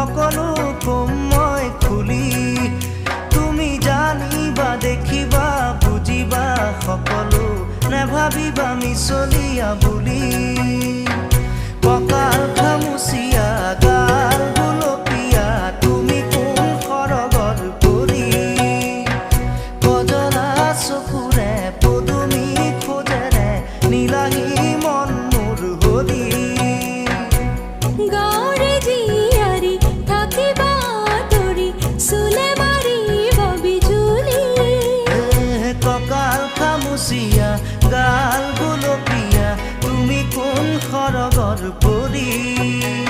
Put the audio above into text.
সকলো ক্ৰময় খুলি। তুমি জানিবা, দেখিবা বুজিবা সকলো নেভাবিবা মিছলীয়া বুলি। কঁকাল খামুচিয়া, গাল গুলপীয়া, তুমি কোন সৰগত পৰি কজনা চকুৰে, পদুমি খোজেৰে নীলাহী মন মোৰ হৰি খামুচিয়া গাল পিয়া তুমি কোন কজলা চকুৰে